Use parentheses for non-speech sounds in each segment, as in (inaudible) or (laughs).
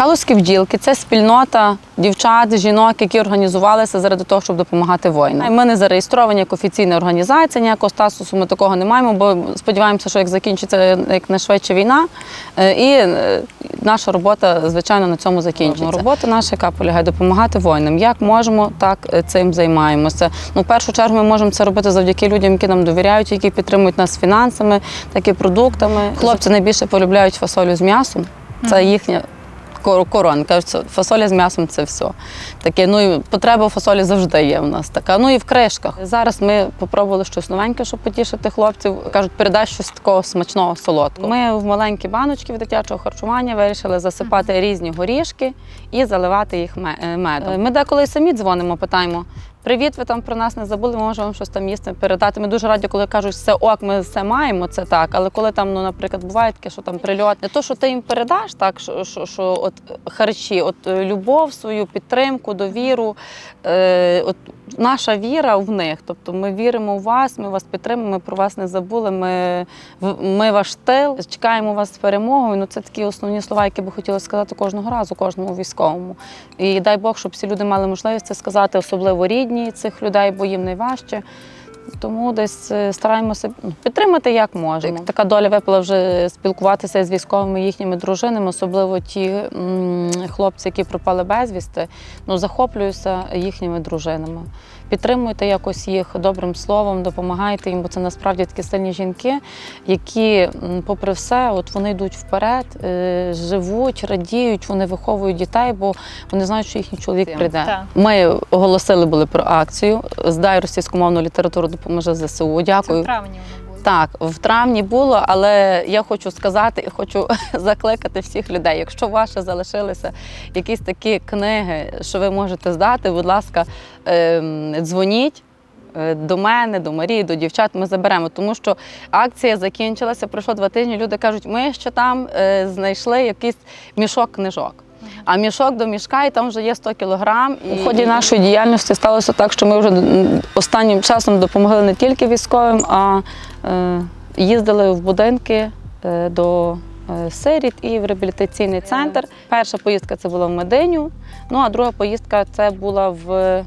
Калузькі бджілки це спільнота дівчат, жінок, які організувалися заради того, щоб допомагати воїнам. Ми не зареєстровані як офіційна організація, ніякого статусу ми такого не маємо, бо сподіваємося, що як закінчиться якнайшвидше війна, е, і е, наша робота, звичайно, на цьому закінчиться. Робота наша, яка полягає допомагати воїнам. Як можемо, так е, цим займаємося. Ну, в першу чергу ми можемо це робити завдяки людям, які нам довіряють, які підтримують нас фінансами, так і продуктами. Хлопці найбільше полюбляють фасолю з м'ясом. Це їхня кор- корона. Кажуть, що фасоля з м'ясом це все. Таке, ну і потреба фасолі завжди є в нас така. Ну і в кришках. Зараз ми попробували щось новеньке, щоб потішити хлопців. Кажуть, передай щось такого смачного, солодкого. Ми в маленькі баночки від дитячого харчування вирішили засипати різні горішки і заливати їх е, медом. Ми деколи самі дзвонимо, питаємо. Привіт, ви там про нас не забули, ми можемо вам щось там їсти передати. Ми дуже раді, коли кажуть, все ок, ми все маємо, це так. Але коли там, ну, наприклад, буває таке, що там прильот, не то, що ти їм передаш, так що, що, що от харчі, от е, любов свою, підтримку, довіру, е, от наша віра в них. Тобто ми віримо в вас, ми вас підтримуємо, ми про вас не забули. Ми, ми ваш тил, чекаємо вас з перемогою. Ну це такі основні слова, які би хотіли сказати кожного разу, кожному військовому. І дай Бог, щоб всі люди мали можливість це сказати, особливо рідні цих людей, бо їм найважче. Тому десь е, стараємося ну, підтримати як можемо. Така доля випала вже спілкуватися з військовими їхніми дружинами, особливо ті хлопці, які пропали безвісти. Ну захоплююся їхніми дружинами. Підтримуйте якось їх добрим словом, допомагайте їм, бо це насправді такі сильні жінки, які, попри все, от вони йдуть вперед, е, живуть, радіють, вони виховують дітей, бо вони знають, що їхній чоловік прийде. Ми оголосили були про акцію Здай російськомовну літературу допоможе ЗСУ. Це Дякую. в травні. Так, в травні було, але я хочу сказати і хочу (laughs) закликати всіх людей. Якщо ще залишилися якісь такі книги, що ви можете здати, будь ласка, ем, дзвоніть. е, До мене, до Марії, до дівчат ми заберемо, тому що акція закінчилася. Пройшло два тижні. Люди кажуть, ми ще там е, знайшли якийсь мішок книжок. А мішок до мішка, і там вже є 100 кілограм. І У ході нашої діяльності сталося так, що ми вже останнім часом допомогли не тільки військовим, а е, їздили в будинки е, до е, сиріт і в реабілітаційний центр. Перша поїздка це була в Мединю, ну а друга поїздка це була в е,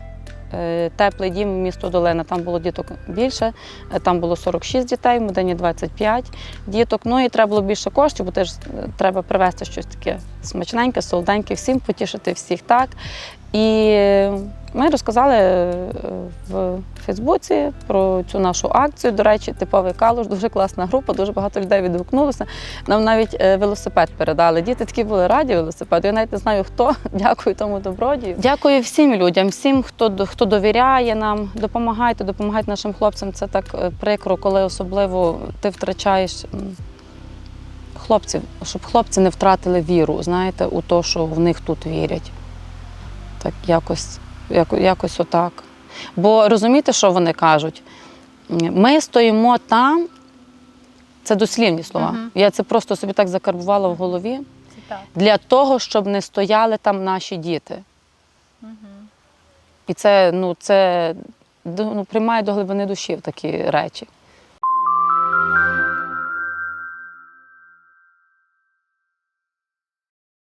теплий дім місто Долина. Там було діток більше, е, там було 46 дітей, в Медині 25 діток. Ну і треба було більше коштів, бо теж е, треба привезти щось таке смачненьке, солоденьке, всім потішити всіх так. І ми розказали е, в Фейсбуці про цю нашу акцію. До речі, типовий калуш, дуже класна група, дуже багато людей відгукнулося. Нам навіть е, велосипед передали. Діти такі були раді велосипеду. Я навіть не знаю хто. (laughs) Дякую тому добродію. Дякую всім людям, всім, хто хто довіряє нам. Допомагайте, допомагайте нашим хлопцям. Це так е, прикро, коли особливо ти втрачаєш. Хлопців, щоб хлопці не втратили віру, знаєте, у те, що в них тут вірять. Так, якось, яко- якось отак. Бо розумієте, що вони кажуть? Ми стоїмо там, це дослівні слова. Мгм. Я це просто собі так закарбувала в голові Це для того, щоб не стояли там наші діти. Мгм. І це, ну, це ну, приймає до глибини душі в такі речі.